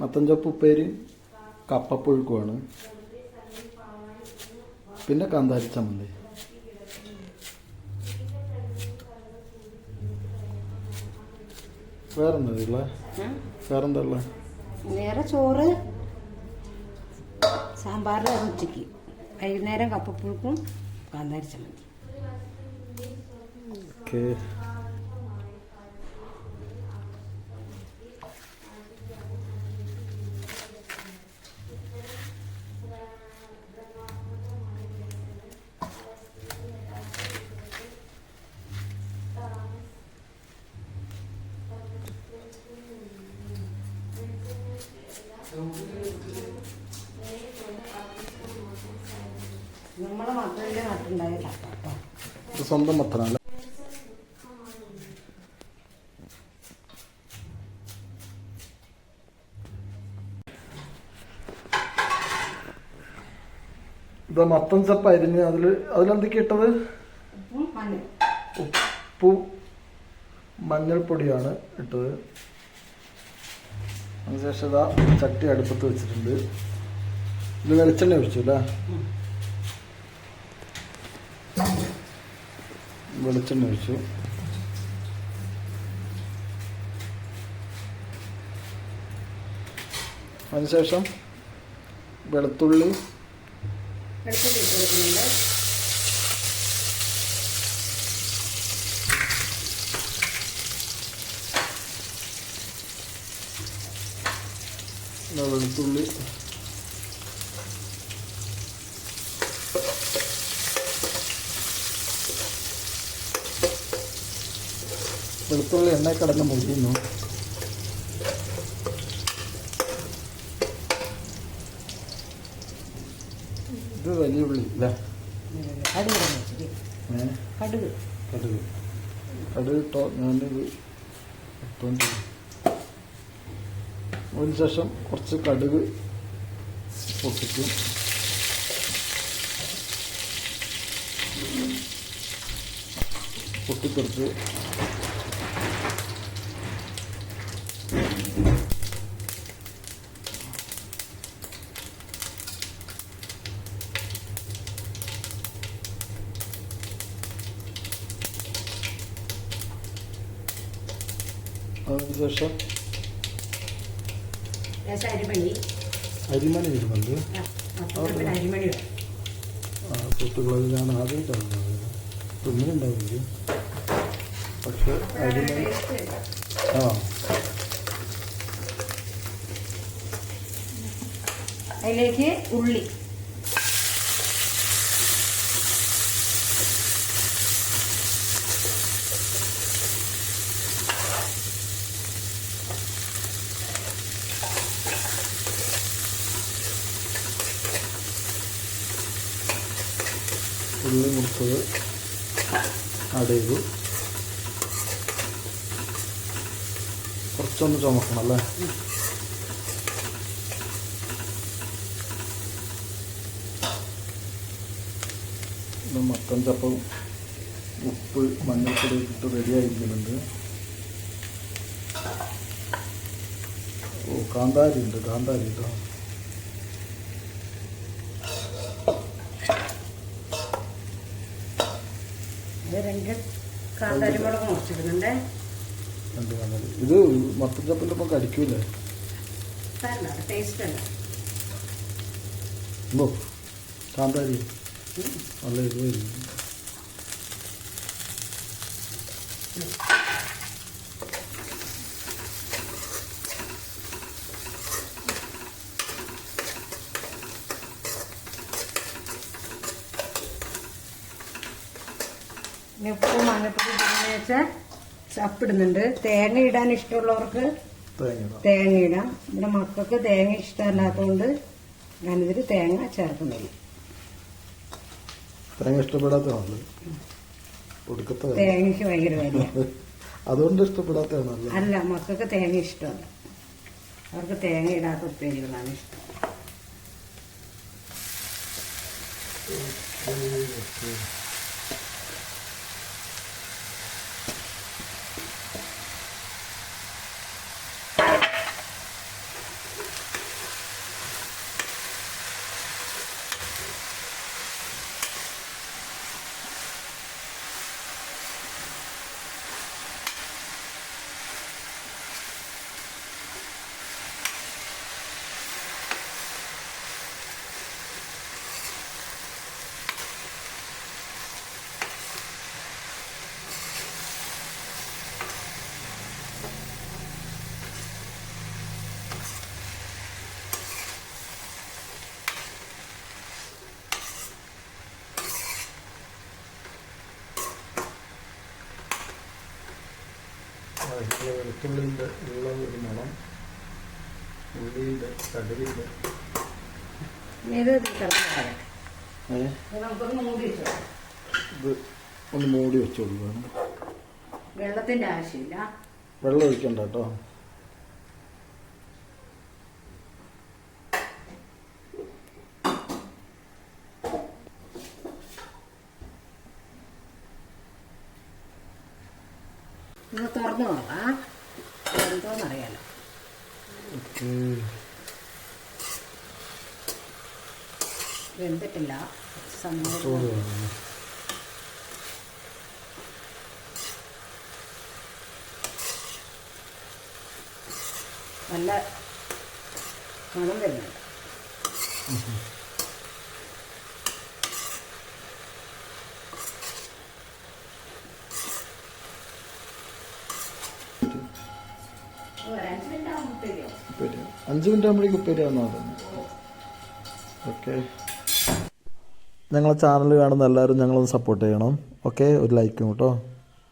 മത്തഞ്ചപ്പ് ഉപ്പേരി കപ്പപ്പുഴുക്കുമാണ് പിന്നെ കാന്താരി ചമ്മന്തി. വേറെന്താ ഉള്ള? വേറെന്താ ഉള്ള? വേറെ ചോറ് സാമ്പാറിൽ ഉച്ചയ്ക്ക് വൈകുന്നേരം കപ്പപ്പുഴുക്കും കാന്താരി ചമ്മന്തി. ഓക്കെ. കപ്പ. കേട്ടോ സ്വന്തം മത്തനല്ല ഇത് മത്തൻ ചപ്പ് അരിഞ്ഞ് അതിൽ അതിലെന്തൊക്കെ ഇട്ടത്? ഉപ്പു മഞ്ഞൾപ്പൊടിയാണ് ഇട്ടത്. അതിനുശേഷം ഇതാ ചട്ടി അടുപ്പത്ത് വെച്ചിട്ടുണ്ട്. ഇത് വെളിച്ചെണ്ണ ഒഴിച്ചു അല്ലേ വെളിച്ചെണ്ണ ഒഴിച്ചു. അതിനുശേഷം വെളുത്തുള്ളി വെളുത്തുള്ളി ഇട്ട് കൊടുക്കുന്നുണ്ട് ഇതാ വെളുത്തുള്ളി എണ്ണ കിടന്ന് മുരിയുന്നു ഇത് വലിയ ഉള്ളി അല്ലേ കടുക് കടുക്. കടുക്. കടുക് ഇട്ടോ? ഞാനിത് ഇട്ടോണ്ട് അതിന് ശേഷം കുറച്ച് കടുക് പൊട്ടിക്കും പൊട്ടിത്തെറിച്ച് അതിനുശേഷം അരിമണി. വരുന്നുണ്ട് കുട്ടികളത് ഞാൻ ആദ്യമായിട്ടാണ് തുമ്മിലുണ്ടാവില്ല പക്ഷെ അരിമണി ആ. അതിലേക്ക് ഉള്ളി. ഉള്ളി മുറിച്ചത് ആഡ് ചെയ്തു. കുറച്ചൊന്ന് ചുമക്കണം അല്ലേ? മത്തൻ ചപ്പം ഉപ്പ് മഞ്ഞൾപ്പൊടി ഇട്ട് റെഡി ഓ കാന്താരി ഉണ്ട് കാന്താരി കേട്ടോ രണ്ട് കാന്താരി മുളക് മുറിച്ചിടുന്നുണ്ട് ഇത് മത്തൻ ചപ്പിന്റെ ഒപ്പം കടിക്കൂലേ ടേസ്റ്റ് അല്ല. ഓ കാന്താരി. നല്ല എരിവായിരുന്നു ഇനി ഉപ്പ് മഞ്ഞപ്പൊടി വെച്ചാൽ ചപ്പിടുന്നുണ്ട്. തേങ്ങ ഇടാൻ ഇഷ്ടമുള്ളവർക്ക് തേങ്ങ ഇടാം. ഇവിടെ മക്കൾക്ക് തേങ്ങ ഇഷ്ടമല്ലാത്തതുകൊണ്ട് ഞാനിതിൽ തേങ്ങ ചേർക്കുന്നില്ല. തേങ്ങ ഇഷ്ടപ്പെടാത്ത. തേങ്ങയ്ക്ക് ഭയങ്കര വില അതുകൊണ്ട് ഇഷ്ടപ്പെടാത്ത അല്ല മക്കൾക്ക് തേങ്ങ ഇഷ്ടമല്ല. അവർക്ക് തേങ്ങ ഇടാത്ത ഉപ്പേരികളാണ് ഇഷ്ടം. അതിന്റെ വെളുത്തുള്ളിന്റെ ഉള്ള ഒരു മണം ഉള്ളിന്റെ കടലിന്റെ ഇത് ഒന്ന് മൂടി വെച്ചോളൂ. വെള്ളത്തിന്റെ ആവശ്യമില്ല. വെള്ളം ഒഴിക്കണ്ട കേട്ടോ. ഒന്ന് തുറന്ന് നോക്കാം. എന്തോന്നറിയാലോ വെന്തിട്ടില്ല. സംഭവം നല്ല മണം വരുന്നുണ്ട് ഒരു അഞ്ച് മിനിറ്റ് ആകുമ്പോഴത്തേക്കോ ഉപ്പേരി അഞ്ച് മിനിറ്റ് ആകുമ്പോഴേക്കും ഉപ്പേരി ആണെന്നാണ് തോന്നുന്നത് ഓക്കെ. ഞങ്ങളെ ചാനൽ കാണുന്ന എല്ലാവരും ഞങ്ങളൊന്ന് സപ്പോർട്ട് ചെയ്യണം. ഓക്കെ ഒരു ലൈക്കും കേട്ടോ.